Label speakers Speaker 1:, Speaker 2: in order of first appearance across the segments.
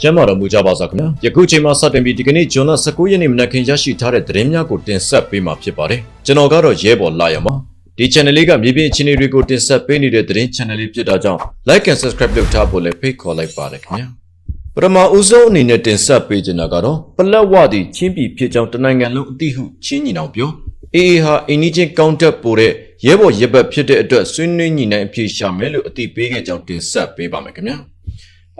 Speaker 1: ကျမ်းမာတော်မူကြပါစားခင်ဗျာယခုချိန်မှာစတင်ပြီးဒီကနေ့ဂျွန်လ19ရက်နေ့မနက်ခင်းရရှိထားတဲ့သတင်းများကိုတင်ဆက်ပေးမှာဖြစ်ပါတယ်ကျွန်တော်ကတော့ရဲဘော်လာရမှာဒီ channel လေးကမြေပြင်အခြေအနေတွေကိုတင်ဆက်ပေးနေတဲ့သတင်း channel လေးဖြစ်တာကြောင့် like and subscribe လုပ်ထားဖို့လည်းဖိတ်ခေါ်လိုက်ပါတယ်ခင်ဗျာပထမဦးဆုံးအနေနဲ့တင်ဆက်ပေးချင်တာကတော့ပလက်ဝသည်ချင်းပြည်ဖြစ်ကြောင်းတနိုင်ငံလုံးအသိဟုချင်းညီနောင်ပြောအေအေဟာအင်းကြီးချင်းကောင်းတက်ပို့တဲ့ရဲဘော်ရဲဘက်ဖြစ်တဲ့အတွက်ဆွေးနွေးညီနိုင်အဖြစ်ရှာမယ်လို့အသိပေးခဲ့ကြောင်းတင်ဆက်ပေးပါမယ်ခင်ဗျာ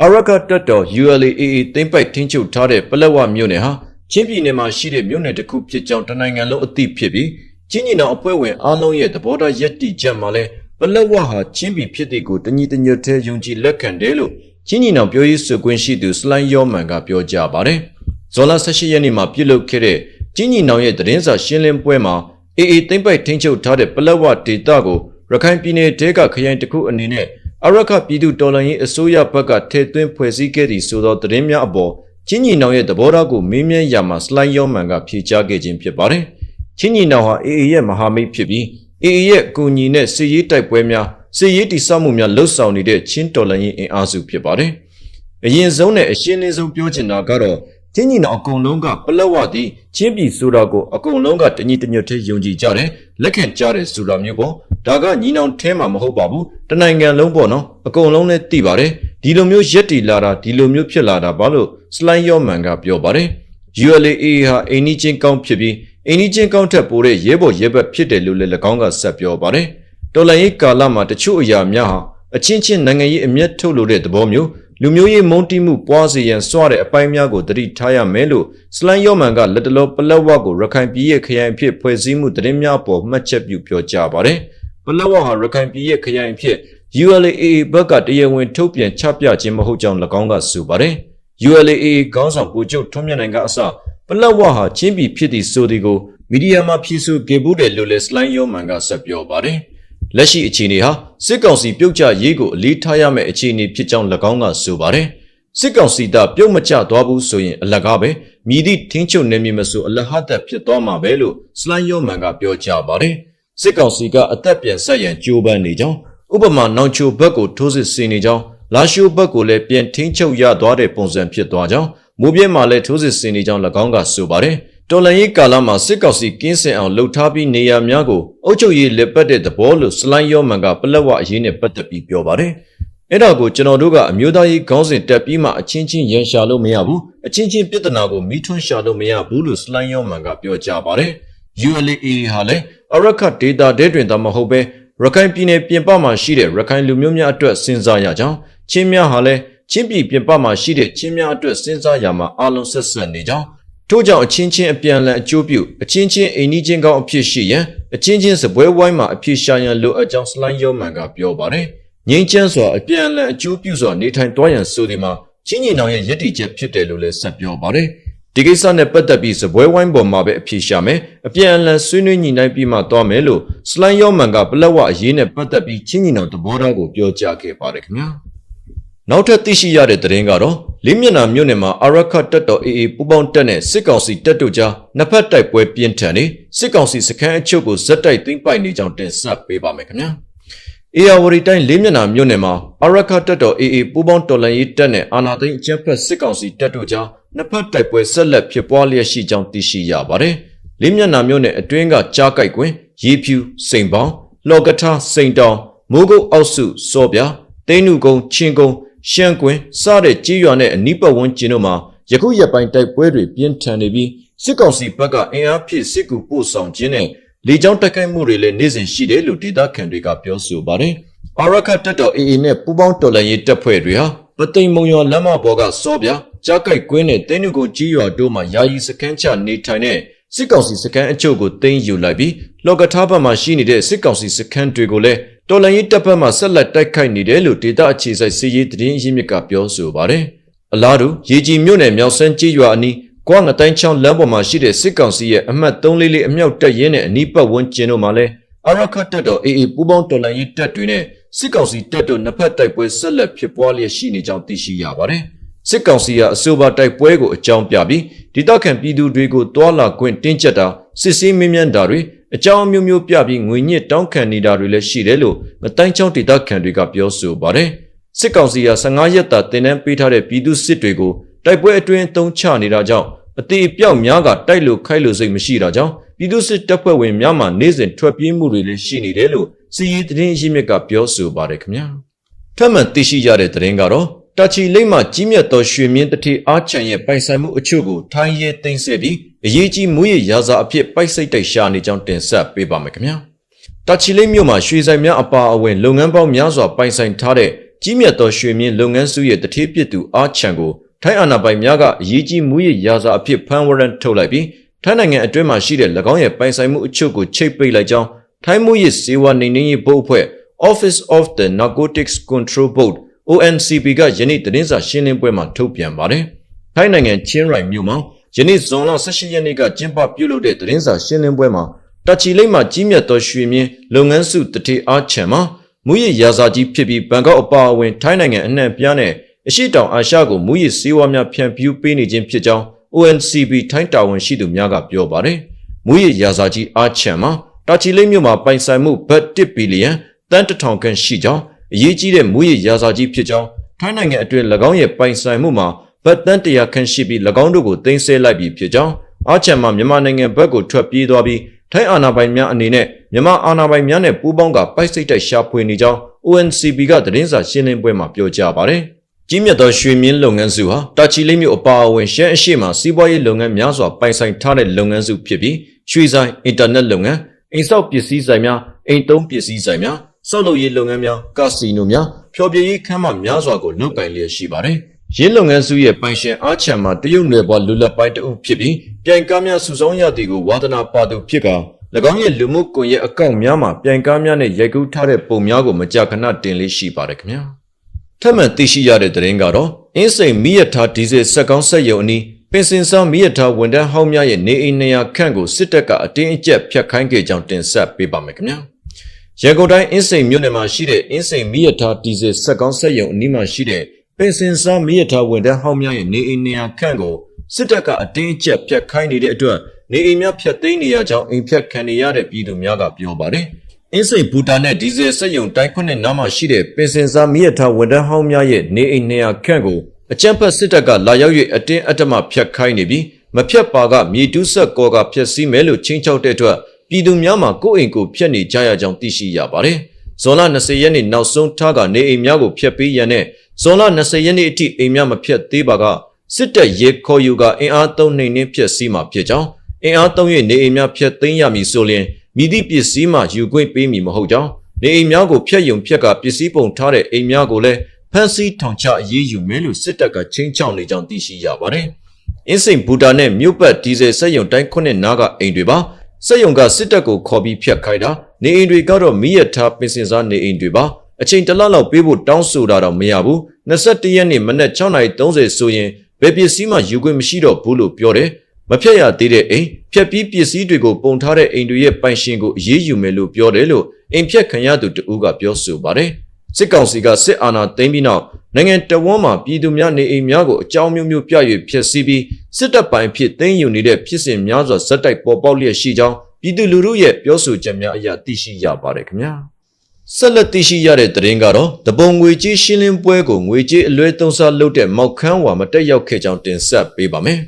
Speaker 1: အရကတက်တော် ULAA သိမ့်ပိုက်ထင်းချုပ်ထားတဲ့ပလက်ဝမြို့နယ်ဟာချင်းပြည်နယ်မှာရှိတဲ့မြို့နယ်တစ်ခုဖြစ်ကြောင်းတနိုင်ငံလုံးအသိဖြစ်ပြီးချင်းညီနောင်အဖွဲ့ဝင်အားလုံးရဲ့သဘောထားယက်တီချက်မှာလဲပလက်ဝဟာချင်းပြည်ဖြစ်တဲ့ကိုတညီတညွတ်သေးယုံကြည်လက်ခံတယ်လို့ချင်းညီနောင်ပြောရေးဆိုခွင့်ရှိသူစလိုင်းယောမန်ကပြောကြားပါတယ်။ဇွန်လ18ရက်နေ့မှာပြုလုပ်ခဲ့တဲ့ချင်းညီနောင်ရဲ့သတင်းစာရှင်းလင်းပွဲမှာ AA သိမ့်ပိုက်ထင်းချုပ်ထားတဲ့ပလက်ဝဒေသကိုရခိုင်ပြည်နယ်တဲကခရိုင်တစ်ခုအနေနဲ့ အရခပြည်သူတော်လှန်ရေးအစိုးရဘက်ကထည့်သွင်းဖွဲ့စည်းခဲ့သည့်ဆိုသောသတင်းများအပေါ်ချင်းညီနောင်ရဲ့သဘောထားကိုမေးမြန်းရာမှာစလိုင်းယောမန်ကဖြေကြားခဲ့ခြင်းဖြစ်ပါတယ်။ချင်းညီနောင်ဟာ AA ရဲ့မဟာမိတ်ဖြစ်ပြီး AA ရဲ့အကူအညီနဲ့စစ်ရေးတိုက်ပွဲများစစ်ရေးတိစောက်မှုများလှုပ်ဆောင်နေတဲ့ချင်းတော်လှန်ရေးအင်အားစုဖြစ်ပါတယ်။အရင်ဆုံးနဲ့အရှင်းလင်းဆုံးပြောချင်တာကတော့ ချင်းညီနောင်အကုန်လုံးကပလက်ဝသည်ချင်းပြည်ဆိုတာကိုအကုန်လုံးကတညီတညွတ်သေးယုံကြည်ကြတယ်လက်ခံကြတယ်ဆိုတာမျိုးပေါ့ဒါကညီနောင်ထဲမှာမဟုတ်ပါဘူးတနိုင်ငံလုံးပေါ့နော်အကုန်လုံးလည်းသိပါတယ်ဒီလိုမျိုးရက်တီလာတာဒီလိုမျိုးဖြစ်လာတာဘာလို့စလိုင်းယောမန်ကပြောပါတယ် ULA ဟာအိနီချင်းကောင်းဖြစ်ပြီးအိနီချင်းကောင်းထက်ပိုတဲ့ရဲဘော်ရဲဘက်ဖြစ်တယ်လို့လည်း၎င်းကဆက်ပြောပါတယ်တော်လန်ရေးကာလမှာတချို့အရာများဟာအချင်းချင်းနိုင်ငံရေးအမျက်ထုတ်လို့တဲ့သဘောမျိုး လူမျိုးရေးမုန်းတိမှုပွားစေရန်စွာတဲ့အပိုင်းများကိုတတိထားရမယ်လို့စလန်ယောမန်ကလက်တလောပလက်ဝကိုရခိုင်ပြည်ရဲ့ခရိုင်အဖြစ်ဖွဲ့စည်းမှုသတင်းများပေါ်မှတ်ချက်ပြုပြောကြားပါတယ်။ပလက်ဝဟာရခိုင်ပြည်ရဲ့ခရိုင်အဖြစ် ULAA ဘက်ကတရားဝင်ထုတ်ပြန်ချပြခြင်းမဟုတ်ကြောင်း၎င်းကဆိုပါတယ်။ ULAA ခေါင်းဆောင်ပူချုပ်ထွန်းမြတ်နိုင်ကအစပလက်ဝဟာချင်းပြည်ဖြစ်သည့်ဆိုသည်ကိုမီဒီယာမှာဖြည့်ဆို့ခဲ့ဘူးတယ်လို့လည်းစလိုင်းယောမန်ကဆက်ပြောပါတယ်။ လက်ရှိအခြေအနေဟာစစ်ကောင်စီပြုတ်ကျရေးကိုအလေးထားရမယ့်အခြေအနေဖြစ်ကြောင်း၎င်းကဆိုပါတယ်။စစ်ကောင်စီတပ်ပြုတ်မကျသွားဘူးဆိုရင်အလကားပဲမြည်သည့်ထင်းချုပ်နေမည်မဆိုအလဟတ်သက်ဖြစ်သွားမှာပဲလို့စလိုင်းယောမန်ကပြောကြားပါတယ်။စစ်ကောင်စီကအသက်ပြန်ဆက်ရန်ကြိုးပမ်းနေကြောင်းဥပမာနောင်ချိုဘက်ကိုထိုးစစ်ဆင်နေကြောင်းလာရှိုဘက်ကိုလည်းပြန်ထင်းချုပ်ရသွားတဲ့ပုံစံဖြစ်သွားကြောင်းမိုးပြဲမှာလည်းထိုးစစ်ဆင်နေကြောင်း၎င်းကဆိုပါတယ်။ တော်လန်ရေးကာလမှာစစ်ကောင်စီကင်းစင်အောင်လှုပ်ထားပြီးနေရာများကိုအုပ်ချုပ်ရေးလက်ပတ်တဲ့သဘောလို့စလိုင်းယောမန်ကပလက်ဝအရေးနဲ့ပတ်သက်ပြီးပြောပါတယ်။အဲ့ဒါကိုကျွန်တော်တို့ကအမျိုးသားရေးခေါင်းစဉ်တက်ပြီးမှအချင်းချင်းရန်ရှာလို့မရဘူးအချင်းချင်းပြဿနာကိုမိထွန်းရှာလို့မရဘူးလို့စလိုင်းယောမန်ကပြောကြားပါတယ်။ ULA ဟာလည်းအရခတ်ဒေတာတဲတွင်သာမဟုတ်ပဲရခိုင်ပြည်နယ်ပြင်ပမှာရှိတဲ့ရခိုင်လူမျိုးများအတွက်စဉ်းစားရကြောင်းချင်းများဟာလည်းချင်းပြည်ပြင်ပမှာရှိတဲ့ချင်းများအတွက်စဉ်းစားရမှာအလုံးဆက်ဆက်နေကြောင်း ထို့ကြောင့်အချင်းချင်းအပြန်အလှန်အကျိုးပြုအချင်းချင်းအိမ်နီးချင်းကောင်းအဖြစ်ရှိရန်အချင်းချင်းစပွဲဝိုင်းမှာအဖြစ်ရှာရန်လိုအပ်ကြောင်းစလိုင်းယောမန်ကပြောပါတယ်ငင်းချမ်းစွာအပြန်အလှန်အကျိုးပြုစွာနေထိုင်သွားရန်ဆိုဒီမှာချင်းညီနောင်ရဲ့ရည်တည်ချက်ဖြစ်တယ်လို့လည်းဆက်ပြောပါတယ်ဒီကိစ္စနဲ့ပတ်သက်ပြီးစပွဲဝိုင်းပေါ်မှာပဲအဖြစ်ရှာမယ်အပြန်အလှန်ဆွေးနွေးညှိနှိုင်းပြီးမှသွားမယ်လို့စလိုင်းယောမန်ကပလက်ဝအရေးနဲ့ပတ်သက်ပြီးချင်းညီနောင်သဘောထားကိုပြောကြားခဲ့ပါတယ်ခင်ဗျာနောက်ထပ်သိရှိရတဲ့သတင်းကတော့ လေးမျက်နှာမြို့နယ်မှာအာရခတ်တပ်တော် AA ပူးပေါင်းတပ်နဲ့စစ်ကောင်စီတပ်တို့ကြားနှစ်ဖက်တိုက်ပွဲပြင်းထန်နေစစ်ကောင်စီစခန်းအချုပ်ကိုဇက်တိုက်သိမ်းပိုက်နေကြောင်းတင်ဆက်ပေးပါမယ်ခင်ဗျာအေယာဝရီတိုင်းလေးမျက်နှာမြို့နယ်မှာအာရခတ်တပ်တော် AA ပူးပေါင်းတော်လှန်ရေးတပ်နဲ့အာနာသိန်းအကြမ်းဖက်စစ်ကောင်စီတပ်တို့ကြားနှစ်ဖက်တိုက်ပွဲဆက်လက်ဖြစ်ပွားလျက်ရှိကြောင်းသိရှိရပါတယ်။လေးမျက်နှာမြို့နယ်အတွင်းကကြားကြိုက်ကွင်းရေဖြူစိန်ပေါင်းလော်ကထားစိန်တောင်မိုးကုတ်အောက်စုစောပြတိန်းနုကုန်းချင်းကုန်း ရှမ်းကွင်းစတဲ့ကြေးရွာနဲ့အနီးပတ်ဝန်းကျင်တို့မှာယခုရက်ပိုင်းတိုက်ပွဲတွေပြင်းထန်နေပြီးစစ်ကောင်စီဘက်ကအင်အားဖြည့်စစ်ကူပို့ဆောင်ခြင်းနဲ့လေကြောင်းတိုက်ခိုက်မှုတွေလည်းနေ့စဉ်ရှိတယ်လို့ဒေသခံတွေကပြောဆိုပါတယ်။အာရခတ်တပ်တော် AA နဲ့ပူးပေါင်းတော်လှန်ရေးတပ်ဖွဲ့တွေဟာပသိမ်မုံရွာလမ်းမပေါ်ကစောပြကြားကြိုက်ကွင်းနဲ့တင်းနုကိုကြီးရွာတို့မှာယာယီစခန်းချနေထိုင်တဲ့စစ်ကောင်စီစခန်းအချို့ကိုတင်းယူလိုက်ပြီးလော်ကထားဘက်မှာရှိနေတဲ့စစ်ကောင်စီစခန်းတွေကိုလည်း တော်လန်ရေးတပ်ဖက်မှဆက်လက်တိုက်ခိုက်နေတယ်လို့ဒေတာအခြေစိုက်စီရေးသတင်းအရင်းမြစ်ကပြောဆိုပါတယ်။အလားတူရေကြီးမြို့နယ်မြောက်စန်းကြီးရွာအနီးကွာငတိုင်းချောင်းလမ်းပေါ်မှာရှိတဲ့စစ်ကောင်စီရဲ့အမှတ်344အမြောက်တပ်ရင်းနဲ့အနီးပတ်ဝန်းကျင်တို့မှာလည်းအရခတ်တပ်တော် AA ပူးပေါင်းတော်လှန်ရေးတပ်တွေနဲ့စစ်ကောင်စီတပ်တို့နှစ်ဖက်တိုက်ပွဲဆက်လက်ဖြစ်ပွားလျက်ရှိနေကြောင်းသိရှိရပါတယ်။ စစ်ကောင်စီကအဆိုပါတိုက်ပွဲကိုအကြောင်းပြပြီးဒေသခံပြည်သူတွေကိုတွာလာခွင့်တင်းကျပ်တာစစ်ဆေးမင်းမြန်းတာတွေအကြောင်းအမျိုးမျိုးပြပြီးငွေညစ်တောင်းခံနေတာတွေလည်းရှိတယ်လို့မတိုင်းချောင်းဒေသခံတွေကပြောဆိုပါတယ်။စစ်ကောင်စီက15ရက်တာတင်နန်းပေးထားတဲ့ပြည်သူစစ်တွေကိုတိုက်ပွဲအတွင်းအသုံးချနေတာကြောင့်အသေးအပြောက်များကတိုက်လို့ခိုက်လို့စိတ်မရှိတာကြောင့်ပြည်သူစစ်တပ်ဖွဲ့ဝင်များမှနေ့စဉ်ထွက်ပြေးမှုတွေလည်းရှိနေတယ်လို့စီရီသတင်းရင်းမြစ်ကပြောဆိုပါတယ်ခင်ဗျာထပ်မံသိရှိရတဲ့သတင်းကတော့ တာချီလိမ့်မှကြီးမြတ်သောရွှေမြင့်တတိအားချန်ရဲ့ပိုင်ဆိုင်မှုအချို့ကိုထိုင်းရဲသိမ်းဆည်းပြီးအရေးကြီးမူရရာဇာအဖြစ်ပိုက်စိတ်တိုက်ရှာနေကြောင်းတင်ဆက်ပေးပါမယ်ခင်ဗျာတာချီလိမ့်မြို့မှာရွှေဆိုင်များအပါအဝင်လုပ်ငန်းပေါင်းများစွာပိုင်ဆိုင်ထားတဲ့ကြီးမြတ်သောရွှေမြင့်လုပ်ငန်းစုရဲ့တတိပစ်သူအားချန်ကိုထိုင်းအာဏာပိုင်များကအရေးကြီးမူရရာဇာအဖြစ်ဖမ်းဝရန်ထုတ်လိုက်ပြီးထိုင်းနိုင်ငံအတွင်းမှာရှိတဲ့၎င်းရဲ့ပိုင်ဆိုင်မှုအချို့ကိုချိတ်ပိတ်လိုက်ကြောင်းထိုင်းမှုရစေဝါနေနေရေးဘုတ်အဖွဲ့ Office of the Narcotics Control Board ONCB ကယနေ့သတင်းစာရှင်းလင်းပွဲမှာထုတ်ပြန်ပါတယ်။ထိုင်းနိုင်ငံချင်းရိုင်မြို့မှာယနေ့ဇွန်လ18ရက်နေ့ကကျင်းပပြုလုပ်တဲ့သတင်းစာရှင်းလင်းပွဲမှာတချီလိမ့်မှာကြီးမြတ်သောရွှေမြင်းလုပ်ငန်းစုတတိအားချံမှာမူရရာဇာကြီးဖြစ်ပြီးဘန်ကောက်အပါအဝင်ထိုင်းနိုင်ငံအနှံ့ပြားနဲ့အရှိတောင်အာရှကိုမူရစေဝါများဖြန့်ဖြူးပေးနေခြင်းဖြစ်ကြောင်း ONCB ထိုင်းတာဝန်ရှိသူများကပြောပါတယ်။မူရရာဇာကြီးအားချံမှာတာချီလိမ့်မြို့မှာပိုင်ဆိုင်မှုဘတ်1ဘီလီယံတန်တထောင်ခန့်ရှိကြောင်း အရေးကြီးတဲ့မူရရာဇာကြီးဖြစ်ကြောင်းထိုင်းနိုင်ငံအတွင်း၎င်းရဲ့ပိုင်ဆိုင်မှုမှာဘတ်တန်တရာခန့်ရှိပြီး၎င်းတို့ကိုတင်ဆက်လိုက်ပြီးဖြစ်ကြောင်းအားချံမှာမြန်မာနိုင်ငံဘက်ကိုထွက်ပြေးသွားပြီးထိုင်းအာဏာပိုင်များအနေနဲ့မြန်မာအာဏာပိုင်များနဲ့ပူးပေါင်းကပိုက်စိတ်တိုက်ရှာဖွေနေကြောင်း ONCB ကသတင်းစာရှင်းလင်းပွဲမှာပြောကြားပါတယ်။ကြီးမြတ်သောရွှေမြင်းလုပ်ငန်းစုဟာတာချီလိမ့်မြို့အပါအဝင်ရှမ်းအရှိမှာစီးပွားရေးလုပ်ငန်းများစွာပိုင်ဆိုင်ထားတဲ့လုပ်ငန်းစုဖြစ်ပြီးရွှေဆိုင်အင်တာနက်လုပ်ငန်းအိမ်ဆောက်ပစ္စည်းဆိုင်များအိမ်သုံးပစ္စည်းဆိုင်များ စောက်လုပ်ရေးလုပ်ငန်းများကာစီနိုများဖျော်ဖြေရေးခန်းမများစွာကိုလုပ်ကိုင်လျက်ရှိပါတယ်။ရင်းလုပ်ငန်းစုရဲ့ပိုင်ရှင်အားချံမှာတရုတ်နယ်ပေါ်လူလက်ပိုင်းတအုပ်ဖြစ်ပြီးပြိုင်ကားများစုဆောင်းရသည်ကိုဝါသနာပါသူဖြစ်က၎င်းရဲ့လူမှုကွန်ရက်အကောင့်များမှာပြိုင်ကားများနဲ့ရိုက်ကူးထားတဲ့ပုံများကိုမကြာခဏတင်လေးရှိပါတယ်ခင်ဗျာ။ထပ်မံသိရှိရတဲ့သတင်းကတော့အင်းစိန်မိရထားဒီဇယ်စက်ကောင်းဆက်ယုံအနီးပင်စင်ဆောင်မိရထားဝန်တန်းဟောင်းများရဲ့နေအိမ်နေရာခန့်ကိုစစ်တပ်ကအတင်းအကျပ်ဖျက်ခိုင်းခဲ့ကြောင်းတင်ဆက်ပေးပါမယ်ခင်ဗျာ။ ရန်ကုန်တိုင်းအင်းစိန်မြို့နယ်မှာရှိတဲ့အင်းစိန်မိရထားဒီဇယ်စက်ကောင်းဆက်ယုံအနီးမှာရှိတဲ့ပင်စင်ဆောင်မိရထားဝန်တန်းဟောင်းများရဲ့နေအိမ်နေရာခန့်ကိုစစ်တပ်ကအတင်းအကျပ်ဖျက်ခိုင်းနေတဲ့အတွက်နေအိမ်များဖျက်သိမ်းနေရကြောင်းအိမ်ဖျက်ခံနေရတဲ့ပြည်သူများကပြောပါတယ်။အင်းစိန်ဘူတာနဲ့ဒီဇယ်စက်ယုံတိုင်းခွနဲ့နားမှာရှိတဲ့ပင်စင်စားမိရထားဝန်တန်းဟောင်းများရဲ့နေအိမ်နေရာခန့်ကိုအကြမ်းဖက်စစ်တပ်ကလာရောက်၍အတင်းအဓမ္မဖျက်ခိုင်းနေပြီးမဖျက်ပါကမြေတူးဆက်ကောကဖျက်ဆီးမယ်လို့ချင်းချောက်တဲ့အတွက် ပြည်သူများမှာကိုယ့်အိမ်ကိုဖျက်နေကြရကြောင်းသိရှိရပါတယ်။ဇွန်လ20ရက်နေ့နောက်ဆုံးထားကနေအိမ်များကိုဖျက်ပေးရန်နဲ့ဇွန်လ20ရက်နေ့အထိအိမ်များမဖျက်သေးပါကစစ်တပ်ရဲခေါ်ယူကအင်အားသုံးနှိမ်နှင်းဖျက်ဆီးမှာဖြစ်ကြောင်းအင်အားသုံး၍နေအိမ်များဖျက်သိမ်းရမည်ဆိုလျှင်မိသည့်ပစ္စည်းမှယူခွင့်ပေးမည်မဟုတ်ကြောင်းနေအိမ်များကိုဖျက်ယုံဖျက်ကပစ္စည်းပုံထားတဲ့အိမ်များကိုလည်းဖမ်းဆီးထောင်ချအရေးယူမယ်လို့စစ်တပ်ကချင်းချောက်နေကြောင်းသိရှိရပါတယ်။အင်းစိန်ဘူတာနဲ့မြို့ပတ်ဒီဇယ်စက်ယုံတိုင်းခုနှစ်နားကအိမ်တွေပါ စက်ယုံကစစ်တပ်ကိုခေါ်ပြီးဖျက်ခိုင်းတာနေအိမ်တွေကတော့မိရထားပင်စင်စားနေအိမ်တွေပါအချိန်တလလောက်ပေးဖို့တောင်းဆိုတာတော့မရဘူး21ရက်နေ့မနက်6:30ဆိုရင်ဘယ်ပစ္စည်းမှယူခွင့်မရှိတော့ဘူးလို့ပြောတယ်မဖြတ်ရသေးတဲ့အိမ်ဖြတ်ပြီးပစ္စည်းတွေကိုပုံထားတဲ့အိမ်တွေရဲ့ပိုင်ရှင်ကိုအရေးယူမယ်လို့ပြောတယ်လို့အိမ်ဖြတ်ခံရသူတဦးကပြောဆိုပါတယ် စစ်ကောင်စီကစစ်အာဏာသိမ်းပြီးနောက်နိုင်ငံတော်ဝန်မှပြည်သူများနေအိမ်များကိုအကြောင်းမျိုးမျိုးပြရွေဖျက်ဆီးပြီးစစ်တပ်ပိုင်ဖြစ်သိမ်းယူနေတဲ့ဖြစ်စဉ်များစွာဇက်တိုက်ပေါ်ပေါက်လျက်ရှိကြောင်းပြည်သူလူထုရဲ့ပြောဆိုချက်များအရသိရှိရပါတယ်ခင်ဗျာဆက်လက်သိရှိရတဲ့သတင်းကတော့တပုံငွေကြေးရှင်းလင်းပွဲကိုငွေကြေးအလွဲသုံးစားလုပ်တဲ့မောက်ခန်းဝါမတက်ရောက်ခဲ့ကြောင်းတင်ဆက်ပေးပါမယ်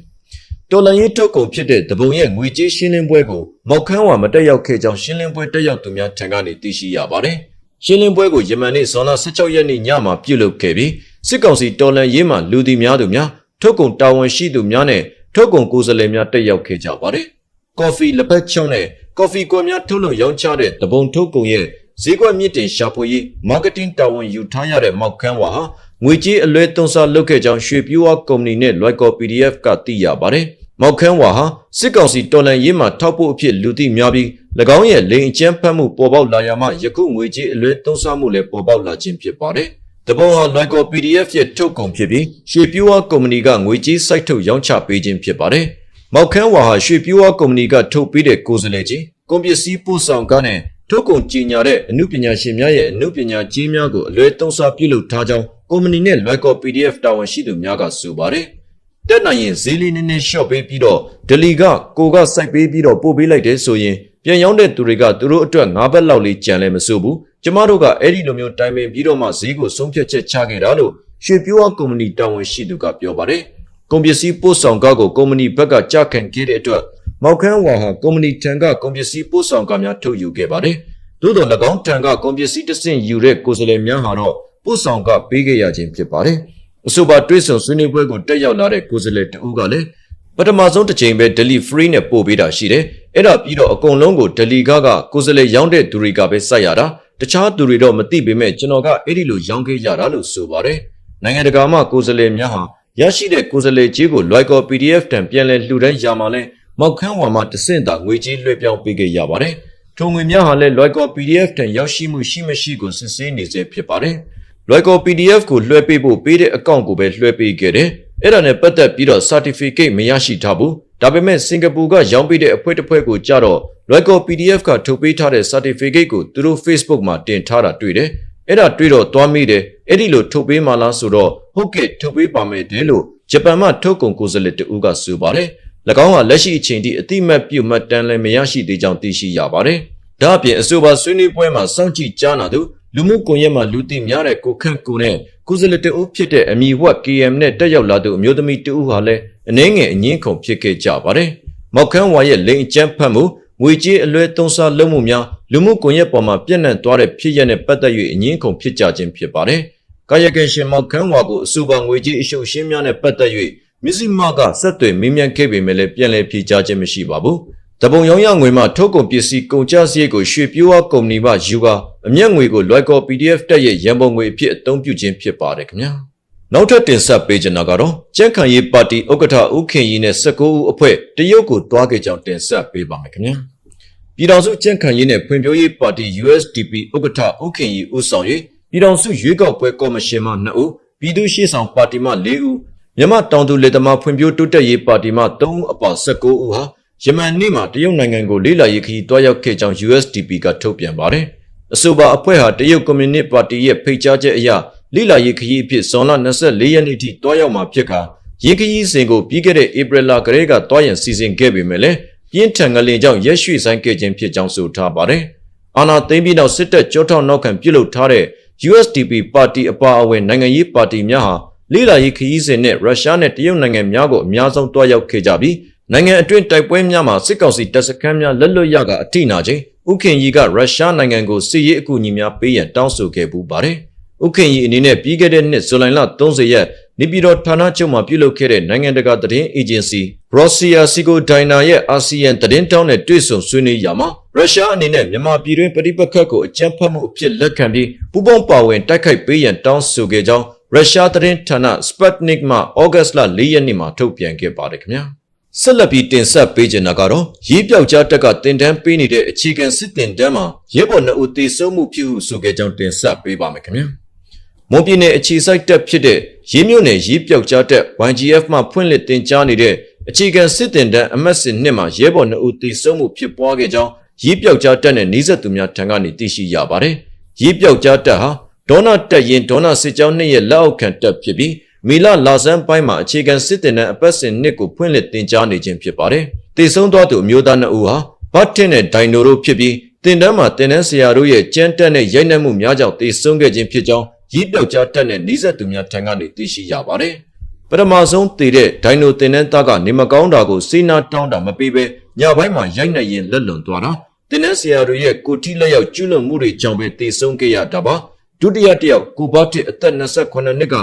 Speaker 1: တော်လန်ရေးထုတ်ကုန်ဖြစ်တဲ့တပုံရဲ့ငွေကြေးရှင်းလင်းပွဲကိုမောက်ခန်းဝါမတက်ရောက်ခဲ့ကြောင်းရှင်းလင်းပွဲတက်ရောက်သူများထံကနေသိရှိရပါတယ်။ ရှင်းလင်းပွဲကိုယမန်နေ့ဇွန်လ16ရက်နေ့ညမှာပြုလုပ်ခဲ့ပြီးစစ်ကောင်စီတော်လန်ရေးမှလူသည်များသူများထုတ်ကုန်တာဝန်ရှိသူများနဲ့ထုတ်ကုန်ကိုယ်စားလှယ်များတက်ရောက်ခဲ့ကြပါတယ်။ကော်ဖီလက်ဖက်ချောင်းနဲ့ကော်ဖီကွန်များထုတ်လုပ်ရောင်းချတဲ့တပုံထုတ်ကုန်ရဲ့ဈေးကွက်မြင့်တင်ရှာဖွေရေးမားကတ်တင်းတာဝန်ယူထားရတဲ့မောက်ခန်းဝါဟာငွေကြေးအလွဲသုံးစားလုပ်ခဲ့ကြောင်းရွှေပြူဝကုမ္ပဏီနဲ့ Loico PDF ကသိရပါတယ်။ မောက်ခန်းဝါဟာစစ်ကောင်စီတော်လှန်ရေးမှထောက်ပို့အဖြစ်လူသိများပြီး၎င်းရဲ့လိန်အကျန်းဖတ်မှုပေါ်ပေါက်လာရမှယခုငွေကြေးအလွဲသုံးစားမှုလည်းပေါ်ပေါက်လာခြင်းဖြစ်ပါတယ်။တပုံဟာ Loico PDF ရဲ့ထုတ်ကုန်ဖြစ်ပြီးရွှေပြူဝကုမ္ပဏီကငွေကြေးစိုက်ထုတ်ရောင်းချပေးခြင်းဖြစ်ပါတယ်။မောက်ခန်းဝါဟာရွှေပြူဝကုမ္ပဏီကထုတ်ပေးတဲ့ကိုယ်စားလှယ်ကြီးကွန်ပစ္စည်းပို့ဆောင်ကားနဲ့ထုတ်ကုန်ကြီးညာတဲ့အမှုပညာရှင်များရဲ့အမှုပညာကြီးများကိုအလွဲသုံးစားပြုလုပ်ထားကြောင်းကုမ္ပဏီနဲ့ Loico PDF တာဝန်ရှိသူများကဆိုပါတယ်။ တက်နိုင်ရင်ဈေးလေးနည်းနည်းလျှော့ပေးပြီးတော့ဒလီကကိုကစိုက်ပေးပြီးတော့ပို့ပေးလိုက်တယ်ဆိုရင်ပြန်ရောင်းတဲ့သူတွေကသူတို့အတွက်ငါးဘက်လောက်လေးကြံလဲမစိုးဘူး။ကျမတို့ကအဲ့ဒီလိုမျိုးတိုင်ပင်ပြီးတော့မှဈေးကိုဆုံးဖြတ်ချက်ချခဲ့တာလို့ရွှေပြိုးဝကုမ္ပဏီတာဝန်ရှိသူကပြောပါတယ်။ကုန်ပစ္စည်းပို့ဆောင်ကားကိုကုမ္ပဏီဘက်ကကြခံခဲ့တဲ့အတွက်မောက်ခန်းဝါဟာကုမ္ပဏီထံကကုန်ပစ္စည်းပို့ဆောင်ကားများထုတ်ယူခဲ့ပါတယ်။သို့တော်၎င်းထံကကုန်ပစ္စည်းတစ်ဆင့်ယူတဲ့ကိုယ်စားလှယ်များဟာတော့ပို့ဆောင်ကားပေးခဲ့ရခြင်းဖြစ်ပါတယ်။ အဆိုပါတွဲဆောင်ဆွေးနွေးပွဲကိုတက်ရောက်လာတဲ့ကိုယ်စားလှယ်တဦးကလည်းပထမဆုံးတစ်ချိန်ပဲ delivery နဲ့ပို့ပေးတာရှိတယ်။အဲ့ဒါပြီးတော့အကုန်လုံးကို deli ကကကိုယ်စားလှယ်ရောင်းတဲ့သူတွေကပဲစိုက်ရတာ။တခြားသူတွေတော့မသိပေမဲ့ကျွန်တော်ကအဲ့ဒီလိုရောင်းခဲ့ရတာလို့ဆိုပါတယ်။နိုင်ငံတကာမှကိုယ်စားလှယ်များဟာရရှိတဲ့ကိုယ်စားလှယ်ကြီးကို Loico PDF တံပြန်လည်လှူဒန်းရမှာလဲမောက်ခန်းဝါမှာတဆင့်တာငွေကြေးလွှဲပြောင်းပေးခဲ့ရပါတယ်။ထုံငွေများဟာလည်း Loico PDF တံရောက်ရှိမှုရှိမရှိကိုစစ်ဆေးနေစေဖြစ်ပါတယ်။ Loico PDF ကိုလွှဲပေးဖို့ပေးတဲ့အကောင့်ကိုပဲလွှဲပေးခဲ့တယ်။အဲ့ဒါနဲ့ပတ်သက်ပြီးတော့ certificate မရရှိထားဘူး။ဒါပေမဲ့စင်ကာပူကရောင်းပေးတဲ့အဖွဲ့တစ်ဖွဲ့ကိုကြတော့ Loico PDF ကထုတ်ပေးထားတဲ့ certificate ကိုသူတို့ Facebook မှာတင်ထားတာတွေ့တယ်။အဲ့ဒါတွေ့တော့သွားမိတယ်။အဲ့ဒီလိုထုတ်ပေးမှလားဆိုတော့ဟုတ်ကဲ့ထုတ်ပေးပါမယ်တဲ့လို့ဂျပန်မှထုတ်ကုန်ကိုယ်စားလှယ်တဦးကဆိုပါတယ်။၎င်းဟာလက်ရှိအချိန်ထိအတိမတ်ပြုတ်မှတ်တမ်းလည်းမရရှိသေးကြောင်းသိရှိရပါတယ်။ဒါအပြင်အဆိုပါဆွေးနွေးပွဲမှာစောင့်ကြည့်ကြားနာသူ လူမှုကွန်ရက်မှာလူသိများတဲ့ကိုခန့်ကိုနဲ့ကုဇလတအုပ်ဖြစ်တဲ့အမီဝတ် KM နဲ့တက်ရောက်လာသူအမျိုးသမီးတဦးဟာလည်းအနှင်းငယ်အငင်းခုန်ဖြစ်ခဲ့ကြပါတယ်။မောက်ခန်းဝါရဲ့လိန်အကျန်းဖတ်မှုငွေကြေးအလွဲသုံးစားလုပ်မှုများလူမှုကွန်ရက်ပေါ်မှာပြန့်နှံ့သွားတဲ့ဖြစ်ရပ်နဲ့ပတ်သက်၍အငင်းခုန်ဖြစ်ကြခြင်းဖြစ်ပါတယ်။ကာယကံရှင်မောက်ခန်းဝါကိုအဆိုပါငွေကြေးအရှုပ်ရှင်းများနဲ့ပတ်သက်၍မြစည်းမကဆက်သွယ်မင်းမြန်ခဲ့ပေမဲ့လည်းပြန်လည်ဖြေကြားခြင်းမရှိပါဘူး။တပုံရောင်းရငွေမှထုတ်ကုန်ပစ္စည်းကုန်ကျစရိတ်ကိုရွှေပြိုးဝကုမ္ပဏီမှယူကာ အမျက်ငွေကိုလွိုက်ကော PDF တက်ရဲ့ရန်ပုံငွေအဖြစ်အသုံးပြုခြင်းဖြစ်ပါတယ်ခင်ဗျာနောက်ထပ်တင်ဆက်ပေးချင်တာကတော့ကြက်ခံရေးပါတီဥက္ကဋ္ဌဦးခင်ကြီးနဲ့19ဦးအဖွဲ့တရုတ်ကိုတွားခဲ့ကြောင်းတင်ဆက်ပေးပါမယ်ခင်ဗျာပြည်တော်စုကြက်ခံရေးနဲ့ဖွံ့ဖြိုးရေးပါတီ USDP ဥက္ကဋ္ဌဦးခင်ကြီးဦးဆောင်၍ပြည်တော်စုရွေးကောက်ပွဲကော်မရှင်မှ2ဦးပြည်သူ့ရှေ့ဆောင်ပါတီမှ4ဦးမြန်မာတောင်သူလေသမားဖွံ့ဖြိုးတိုးတက်ရေးပါတီမှ3ဦးအပါ19ဦးဟာယမန်နေ့မှာတရုတ်နိုင်ငံကိုလေးလာရေးခရီးတွားရောက်ခဲ့ကြောင်း USDP ကထုတ်ပြန်ပါတယ်။ အဆိုပါအဖွဲ့ဟာတရုတ်ကွန်မြူနစ်ပါတီရဲ့ဖိတ်ကြားချက်အရလေးလာရေးခရီးအဖြစ်ဇွန်လ24ရက်နေ့ထိတွားရောက်မှာဖြစ်ကာရေးခရီးစဉ်ကိုပြီးခဲ့တဲ့ဧပြီလကလေးကတွားရန်စီစဉ်ခဲ့ပေမဲ့လည်းပြင်းထန်ကလေးကြောင့်ရက်ရွှေ့ဆိုင်ခဲ့ခြင်းဖြစ်ကြောင်းဆိုထားပါတယ်။အာဏာသိမ်းပြီးနောက်စစ်တပ်ကြောထောက်နောက်ခံပြုလုပ်ထားတဲ့ USDP ပါတီအပါအဝင်နိုင်ငံရေးပါတီများဟာလေးလာရေးခရီးစဉ်နဲ့ရုရှားနဲ့တရုတ်နိုင်ငံများကိုအများဆုံးတွားရောက်ခဲ့ကြပြီးနိုင်ငံအတွင်းတိုက်ပွဲများမှာစစ်ကောင်စီတပ်စခန်းများလက်လွတ်ရကအထိနာခြင်း ဥခင်ကြီးကရုရှားနိုင်ငံကိုစစ်ရေးအကူအညီများပေးရန်တောင်းဆိုခဲ့ပူပါတယ်။ဥခင်ကြီးအနေနဲ့ပြီးခဲ့တဲ့နှစ်ဇူလိုင်လ30ရက်နေပြည်တော်ဌာနချုပ်မှာပြုလုပ်ခဲ့တဲ့နိုင်ငံတကာသတင်းအေဂျင်စီ Rossiya Sigodina ရဲ့အာဆီယံသတင်းတောင်းနဲ့တွေ့ဆုံဆွေးနွေးရာမှာရုရှားအနေနဲ့မြန်မာပြည်တွင်းပဋိပက္ခကိုအကြမ်းဖက်မှုအဖြစ်လက်ခံပြီးပူးပေါင်းပါဝင်တိုက်ခိုက်ပေးရန်တောင်းဆိုခဲ့ကြောင်းရုရှားသတင်းဌာန Sputnik မှဩဂတ်စ်လ4ရက်နေ့မှာထုတ်ပြန်ခဲ့ပါတယ်ခင်ဗျာ။ ဆက်လက်ပြီးတင်ဆက်ပေးချင်တာကတော့ရေးပြောက်ကြားတက်ကတင်တန်းပေးနေတဲ့အခြေခံစစ်တင်တန်းမှာရဲဘော်နှစ်ဦးတေဆုံးမှုဖြစ်ဟုဆိုခဲ့ကြောင်းတင်ဆက်ပေးပါမယ်ခင်ဗျာ။မွန်ပြည်နယ်အခြေစိုက်တက်ဖြစ်တဲ့ရေးမြို့နယ်ရေးပြောက်ကြားတက် YGF မှဖွင့်လှစ်တင်ကြားနေတဲ့အခြေခံစစ်တင်တန်းအမတ်စဉ်နှစ်မှာရဲဘော်နှစ်ဦးတေဆုံးမှုဖြစ်ပွားခဲ့ကြောင်းရေးပြောက်ကြားတက်နဲ့နှိစက်သူများထံကနေသိရှိရပါတယ်။ရေးပြောက်ကြားတက်ဟာဒေါနာတက်ရင်ဒေါနာစစ်ကြောင်းနှစ်ရဲ့လက်အောက်ခံတက်ဖြစ်ပြီး မီလာလာဆန်းပိုင်းမှာအခြေခံစစ်တင်တဲ့အပတ်စဉ်နှစ်ကိုဖွင့်လှစ်တင်ကြားနေခြင်းဖြစ်ပါတယ်။တည်ဆုံးသွားသူအမျိုးသားနှစ်ဦးဟာဘတ်တင်နဲ့ဒိုင်နိုတို့ဖြစ်ပြီးတင်တန်းမှာတင်တန်းဆရာတို့ရဲ့ကြမ်းတက်တဲ့ရိုက်နှက်မှုများကြောင့်တည်ဆုံးခဲ့ခြင်းဖြစ်ကြောင်းရည်ပြောက်ကြားတက်တဲ့နှိစက်သူများထံကနေသိရှိရပါတယ်။ပထမဆုံးတည်တဲ့ဒိုင်နိုတင်တန်းသားကနေမကောင်းတာကိုစေနာတောင်းတာမပေးဘဲညပိုင်းမှာရိုက်နှက်ရင်လက်လွန်သွားတာတင်တန်းဆရာတို့ရဲ့ကိုတီလက်ရောက်ကျွလွန်မှုတွေကြောင့်ပဲတည်ဆုံးခဲ့ရတာပါ။ဒုတိယတစ်ယောက်ကိုဘတ်တစ်အသက်28နှစ်က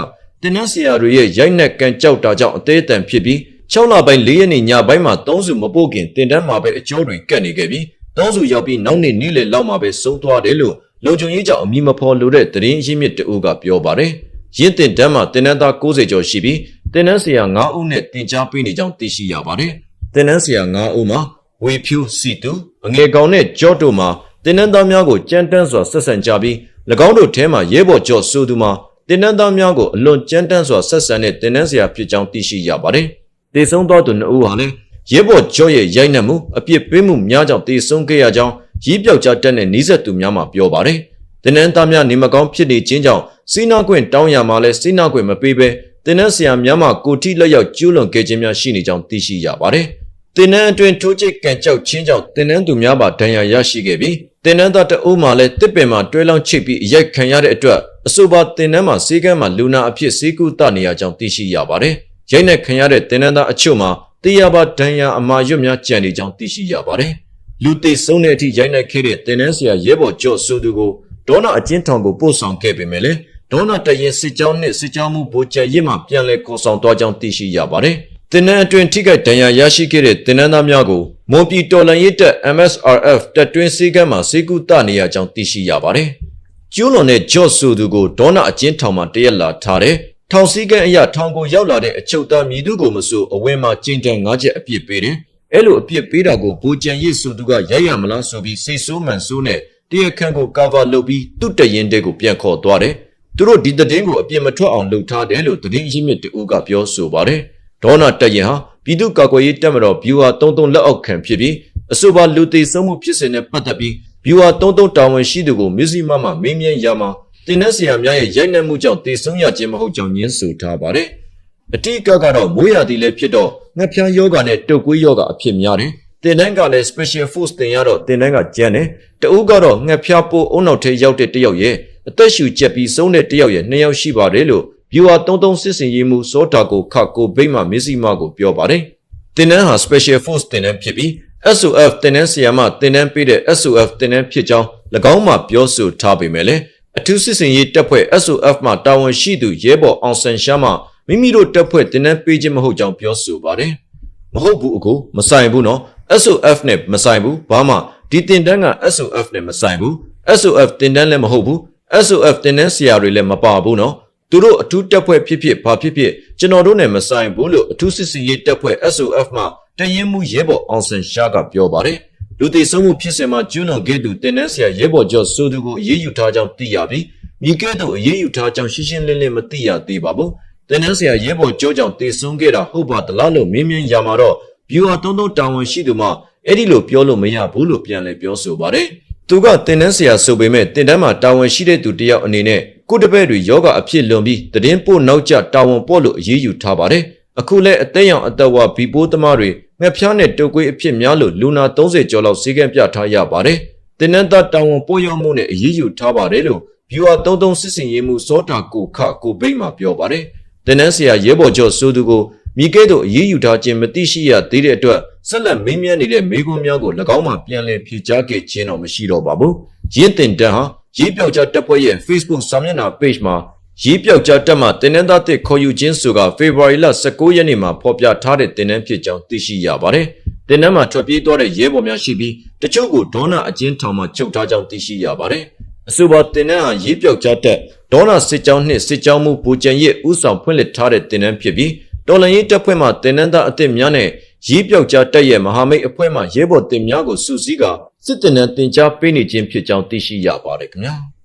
Speaker 1: တင်နန်းဆရာတွေရဲ့ရိုက်နှက်ကန်ကြောက်တာကြောင့်အသေးအတန်ဖြစ်ပြီး6လပိုင်း4ရက်နေ့ညပိုင်းမှာ3စုမပို့ခင်တင်တန်းမှာပဲအကျိုးတွေကတ်နေခဲ့ပြီး3စုရောက်ပြီးနောက်နေ့နေ့လယ်လောက်မှာပဲဆုံးသွားတယ်လို့လုံခြုံရေးကြောင့်အမည်မဖော်လို့တဲ့သတင်းရင်းမြစ်တအုပ်ကပြောပါတယ်။ရင်းတင်တန်းမှာတင်နန်းသား60ကျော်ရှိပြီးတင်နန်းဆရာ9ဦးနဲ့တင် जा ပေးနေကြောင်းသိရှိရပါတယ်။တင်နန်းဆရာ9ဦးမှာဝေဖြူစီတူအငယ်ကောင်နဲ့ကြော့တို့မှာတင်နန်းသားများကိုကြမ်းတမ်းစွာဆက်ဆံကြပြီး၎င်းတို့ထဲမှာရဲဘော်ကျော်ဆိုသူမှာ တင်နန်းသားများကိုအလွန်ကြမ်းတမ်းစွာဆက်ဆံတဲ့တင်နန်းစရာဖြစ်ကြောင်းသိရှိရပါတယ်။တေဆုံးသောသူနှစ်ဦးဟာလည်းရဲဘော်ကျော်ရဲ့ရိုက်နှက်မှုအပြစ်ပေးမှုများကြောင့်တေဆုံးခဲ့ရကြောင်းရီးပြောက်ကြားတက်တဲ့နှီးဆက်သူများမှပြောပါတယ်။တင်နန်းသားများနေမကောင်းဖြစ်နေခြင်းကြောင့်စီနာခွင့်တောင်းရမှာလဲစီနာခွင့်မပေးဘဲတင်နန်းဆရာများမှကိုတိလက်ရောက်ကျူးလွန်ခဲ့ခြင်းများရှိနေကြောင်းသိရှိရပါတယ်။တင်နန်းအတွင်းထိုးချိတ်ကန်ကြောက်ချင်းကြောင့်တင်နန်းသူများပါဒဏ်ရာရရှိခဲ့ပြီး တင်နန်းသားတအုပ်မှလည်းတစ်ပင်မှာတွဲလောင်းချိတ်ပြီးအရိုက်ခံရတဲ့အတွက်အဆိုပါတင်နန်းမှာစေကမ်းမှာလူနာအဖြစ်စေကူတနေရကြောင်းသိရှိရပါတယ်။ရိုက်နှက်ခံရတဲ့တင်နန်းသားအချို့မှာတရားပါဒဏ်ရာအမာရွတ်များကြံနေကြောင်းသိရှိရပါတယ်။လူသိဆုံးတဲ့အထိရိုက်နှက်ခဲ့တဲ့တင်နန်းဆရာရဲဘော်ကျော်ဆိုသူကိုဒေါနာအကျဉ်းထောင်ကိုပို့ဆောင်ခဲ့ပေမဲ့လည်းဒေါနာတရင်စစ်ကြောင်းနဲ့စစ်ကြောင်းမှုဗိုလ်ချရစ်မှပြန်လည်ခေါ်ဆောင်သွားကြောင်းသိရှိရပါတယ်။တင်နန်းအတွင်းထိခိုက်ဒဏ်ရာရရှိခဲ့တဲ့တင်နန်းသားများကို မွန်ပြည်တော်လှန်ရေးတပ် MSRF တပ်တွင်းစည်းကမ်းမှာစေကူတနေရကြောင်းသိရှိရပါတယ်။ကျူးလွန်တဲ့ဂျော့ဆိုသူကိုဒေါနာအကျဉ်းထောင်မှာတရက်လာထားတယ်။ထောင်စည်းကမ်းအရထောင်ကိုရောက်လာတဲ့အချုပ်သားမြည်သူကိုမဆိုအဝင်းမှာကျင်းတန်၅ချက်အပြစ်ပေးတယ်။အဲ့လိုအပြစ်ပေးတာကိုဘူကြံရစ်ဆိုသူကရိုက်ရမလားဆိုပြီးစိတ်ဆိုးမှန်ဆိုးနဲ့တရားခံကိုကာဗာလုပ်ပြီးသူ့တရင်တဲ့ကိုပြန်ခေါ်သွားတယ်။သူတို့ဒီသတင်းကိုအပြစ်မထွက်အောင်လုပ်ထားတယ်လို့သတင်းရင်းမြစ်တူကပြောဆိုပါတယ်။ဒေါနာတရင်ဟာ ပြည်သူ့ကာကွယ်ရေးတပ်မတော် viewer 33လက်အောက်ခံဖြစ်ပြီးအဆိုပါလူသေးဆုံးမှုဖြစ်စဉ်နဲ့ပတ်သက်ပြီး viewer 33တာဝန်ရှိသူကိုမြစည်းမမမေးမြန်းရမှာတင်တဲ့ဆရာများရဲ့ရိုက်နှက်မှုကြောင့်တည်ဆုံးရခြင်းမဟုတ်ကြောင်းညင်းဆိုထားပါတယ်။အတိအကကတော့မိုးရသည်လည်းဖြစ်တော့ငှက်ဖျားယောဂနဲ့တုပ်ကွေးယောဂအဖြစ်များတယ်။တင်တန်းကလည်း special force တင်ရတော့တင်တန်းကကျန်းတယ်။တအုပ်ကတော့ငှက်ဖျားပိုးအုံနောက်ထဲရောက်တဲ့တယောက်ရဲ့အသက်ရှူကျက်ပြီးဆုံးတဲ့တယောက်ရဲ့နှစ်ယောက်ရှိပါတယ်လို့ viewer 33စစ်စင်ရေးမှုစောတာကိုခကိုဘိတ်မှမစ္စည်းမကိုပြောပါတယ်။တင်နန်းဟာ special force တင်နန်းဖြစ်ပြီး SOF တင်နန်းဆီယာမတင်နန်းပေးတဲ့ SOF တင်နန်းဖြစ်ကြောင်း၎င်းမှပြောဆိုထားပေမဲ့လည်းအထူးစစ်စင်ရေးတပ်ဖွဲ့ SOF မှတာဝန်ရှိသူရဲဘော်အောင်ဆန်ရှားမှမိမိတို့တပ်ဖွဲ့တင်နန်းပေးခြင်းမဟုတ်ကြောင်းပြောဆိုပါတယ်။မဟုတ်ဘူးအကိုမဆိုင်ဘူးနော် SOF နဲ့မဆိုင်ဘူးဘာမှဒီတင်တန်းက SOF နဲ့မဆိုင်ဘူး SOF တင်တန်းလည်းမဟုတ်ဘူး SOF တင်တန်းဆရာတွေလည်းမပါဘူးနော် သူတို့အထူးတပ်ဖွဲ့ဖြစ်ဖြစ်ဘာဖြစ်ဖြစ်ကျွန်တော်တို့နဲ့မဆိုင်ဘူးလို့အထူးစစ်စင်ရေးတပ်ဖွဲ့ SOF မှတရင်မှုရဲဘော်အောင်ဆန်ရှားကပြောပါတယ်။လူသေးဆုံးမှုဖြစ်စဉ်မှာကျွလွန်ခဲ့သူတင်နန်းဆရာရဲဘော်ကျော်ဆိုသူကိုအေးအေးယူထားကြောင်းသိရပြီးမိကဲ့သို့အေးအေးယူထားကြောင်းရှင်းရှင်းလင်းလင်းမသိရသေးပါဘူး။တင်နန်းဆရာရဲဘော်ကျော်ကြောင့်တည်ဆုံးခဲ့တာဟုတ်ပါသလားလို့မင်းမြန်းရမှာတော့ viewer တုံးတုံးတာဝန်ရှိသူမှအဲ့ဒီလိုပြောလို့မရဘူးလို့ပြန်လည်ပြောဆိုပါတယ်။သူကတင်နန်းဆရာဆိုပေမဲ့တင်တန်းမှာတာဝန်ရှိတဲ့သူတယောက်အနေနဲ့ ကိုတပည့်တွေယောဂအဖြစ်လွန်ပြီးတည်င်းပို့နောက်ကျတာဝန်ပေါ့လို့အေးအေးယူထားပါတယ်။အခုလဲအသက်ရောင်အသက်ဝါဘီပိုးသမားတွေငှက်ဖျားနဲ့တုပ်ကွေးအဖြစ်များလို့လူနာ30ကျော်လောက်ဈေးကမ်းပြထားရပါတယ်။တင်းနန်းသားတာဝန်ပို့ရောက်မှုနဲ့အရေးယူထားပါတယ်လို့ viewer 33စစ်စင်ရေးမှုစောတာကိုခကိုဘိတ်မှပြောပါတယ်။တင်းနန်းဆရာရဲဘော်ကျော်ဆိုသူကိုမိကဲ့သို့အရေးယူထားခြင်းမသိရှိရသေးတဲ့အတွက်ဆက်လက်မေးမြန်းနေတဲ့မေးခွန်းများကို၎င်းမှပြန်လည်ဖြေကြားခဲ့ခြင်းတော့မရှိတော့ပါဘူး။ရင်းတင်တန်းဟာ ရေးပြောက်ကြားတပ်ဖွဲ့ရဲ့ Facebook စာမျက်နှာ page မှာရေးပြောက်ကြားတက်မှတင်နန်းသားတစ်ခေါ်ယူခြင်းဆိုကဖေဖော်ဝါရီလ19ရက်နေ့မှာဖော်ပြထားတဲ့တင်နန်းဖြစ်ကြောင်းသိရှိရပါတယ်။တင်နန်းမှာထွက်ပြေးသွားတဲ့ရဲဘော်များရှိပြီးတချို့ကိုဒေါနာအကျဉ်းထောင်မှာချုပ်ထားကြောင်းသိရှိရပါတယ်။အဆိုပါတင်နန်းဟာရေးပြောက်ကြားတက်ဒေါနာစစ်ကြောင်းနှင့်စစ်ကြောင်းမှုပူကြံရဲ့ဥဆောင်ဖွင့်လှစ်ထားတဲ့တင်နန်းဖြစ်ပြီးတော်လန်ရေးတပ်ဖွဲ့မှတင်နန်းသားအသစ်များနဲ့ ရေးပြောက်ကြားတက်ရဲ့မဟာမိတ်အဖွဲ့မှရဲဘော်တင်များကိုစုစည်းကစစ်တင်နန်းတင် जा ပေးနေခြင်းဖြစ်ကြောင်းသိရှိရပါတယ်ခင်ဗျာ။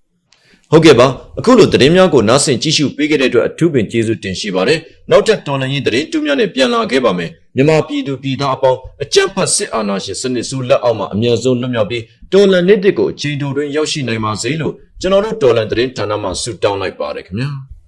Speaker 1: ဟုတ်ကဲ့ပါအခုလိုသတင်းများကိုနားဆင်ကြည့်ရှုပေးခဲ့တဲ့အတွက်အထူးပင်ကျေးဇူးတင်ရှိပါတယ်နောက်ထပ်တော်လန်ရေးသတင်းတူးများနဲ့ပြန်လာခဲ့ပါမယ်မြန်မာပြည်သူပြည်သားအပေါင်းအကြံဖတ်စစ်အာဏာရှင်စနစ်စုလက်အောက်မှာအမြန်ဆုံးလွတ်မြောက်ပြီးတော်လန်နေ့တစ်ကိုအချိန်တိုတွင်ရောက်ရှိနိုင်ပါစေလို့ကျွန်တော်တို့တော်လန်သတင်းဌာနမှဆုတောင်းလိုက်ပါတယ်ခင်ဗျာ။